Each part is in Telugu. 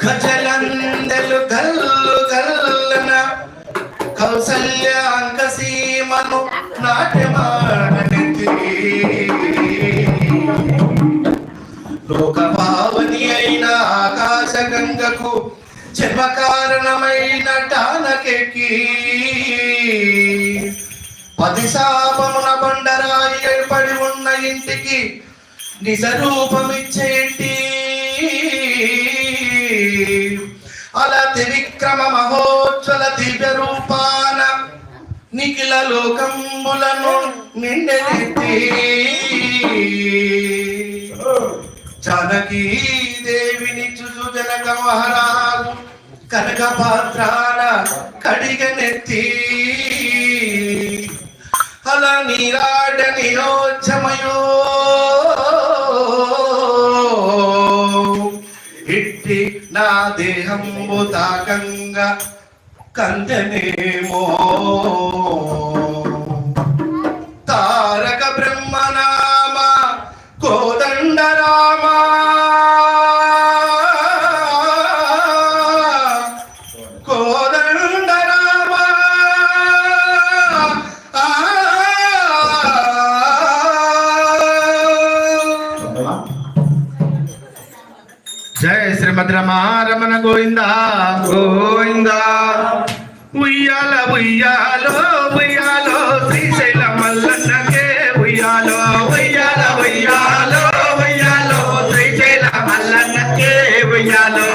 ఖజలందలు గల్లు గల్లన కౌసల్యాంక సీమను నాట్యమాడనిది లోకపావని అయిన ఆకాశ గంగకు జన్మ కారణమైన టానకెక్కి. పది శాపమున బండరాయి ఏర్పడి ఉన్న ఇంటికి నిజ రూపమిచ్చేటి అలా త్రివిక్రమ మహోజ్వల దివ్య రూపాన నిఖిల లోకంబులను నిండెత్తి జానకీ దేవిని చుచు జనక మహారాజు కనక పాత్రాన కడిగనెత్తి. అలా నీరాడ నియోజమయో నా దేహంబు తాకంగా కందనేమో తారక బ్రహ్మనా జయ శ్రీమద్ రమారమణ గోవింద గోవింద. ఉయ్యాల ఉయ్యాలో ఉయ్యాలో శ్రీశైల మల్లన్నకే ఉయ్యాలో ఉయ్యాల ఉయ్యాలో ఉయ్యాలో శ్రీశైల మల్లన్నకే ఉయ్యాలో.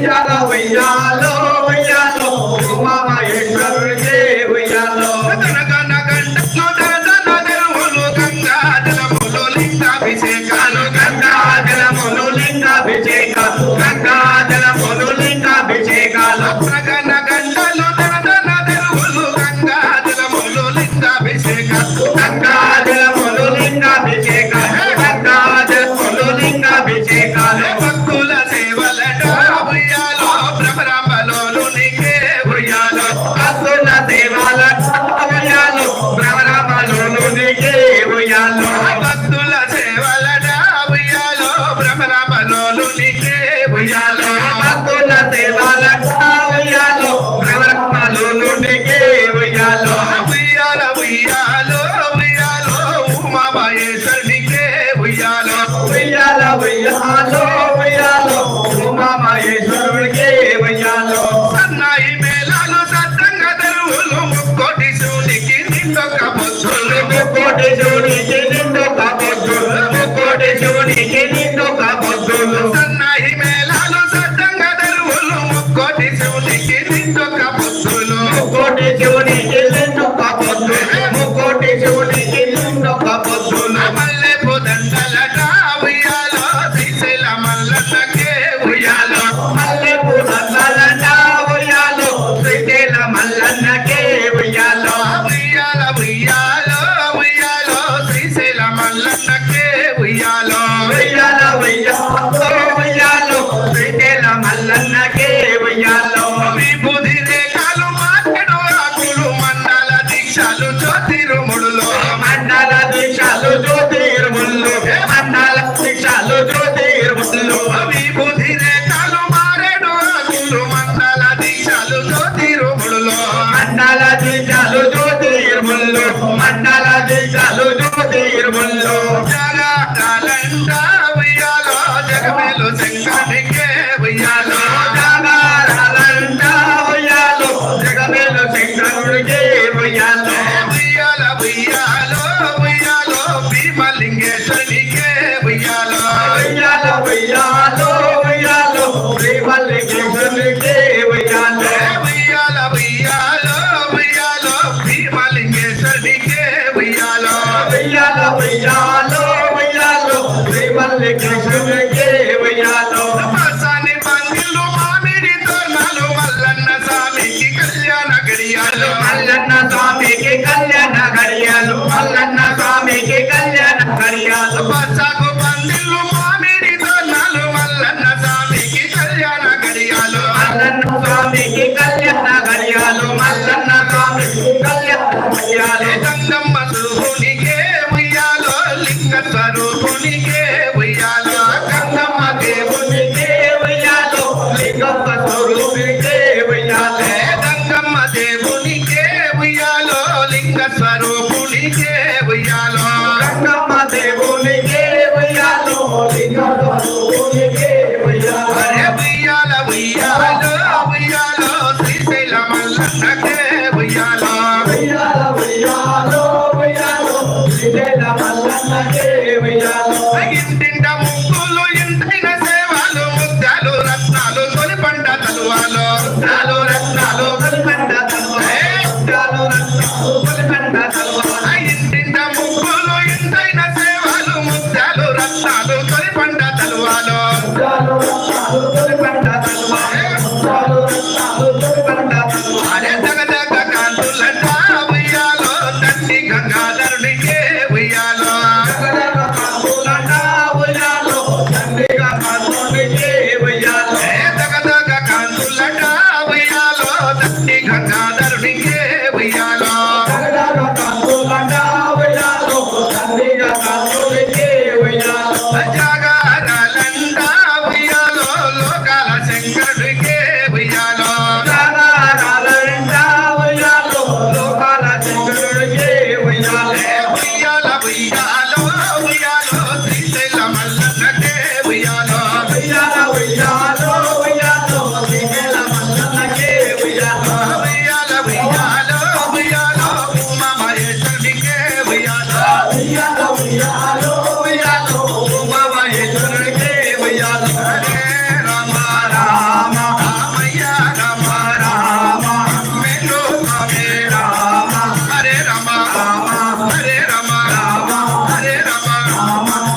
ఉయ్యాలో ఉయ్యాల ఉయ్యాలో ఉయ్యాలో ఉమామహేశ్వరుడికే ఉయ్యాలో గనగన గంటలో దరువులు గంగా జలములు లింగాభిషేకాలు గంగా జలములు లింగాభిషేకాలు గంగా జలములు లింగాభిషేకాలు దరదన దరువులు గంగా జలములు లింగాభిషేకాలు గంగా జలములు లింగాభిషేకాలు గంగా జలములు లింగాభిషేకాలు భక్తుల ఉయ్యాల ఉయ్యాలో ఉయ్యాలో ఉమామహేశ్వరుడికే ఉయ్యాలో సన్నాయి మేళాలు సత్తంగా దరువులు ముక్కోటి శివునికి నిందొక బొత్తులు ముక్కోటి శివునికి మండల దీక్షలు జ్యోతిరుములు జగాలంట ఉయ్యాలో జగమేలు శంకరికే ఉయ్యాలో. జగాలంట ఉయ్యాలో జగమేలు శంకరుడికే ఉయ్యాలో ఉయ్యాల. గడియలు మల్లన్న స్వామికి కళ్యాణ గడియలు మల్లన్న స్వామికి కళ్యాణ గడియలు పచ్చకు పందిళ్ళు మామిడి తొన్నాలు మల్లన్న స్వామికి కళ్యాణ గడియాలు మల్లన్న స్వామికి కళ్యాణ గడియలు మల్లన్న స్వామికి కళ్యాణ గడియాలు తొలి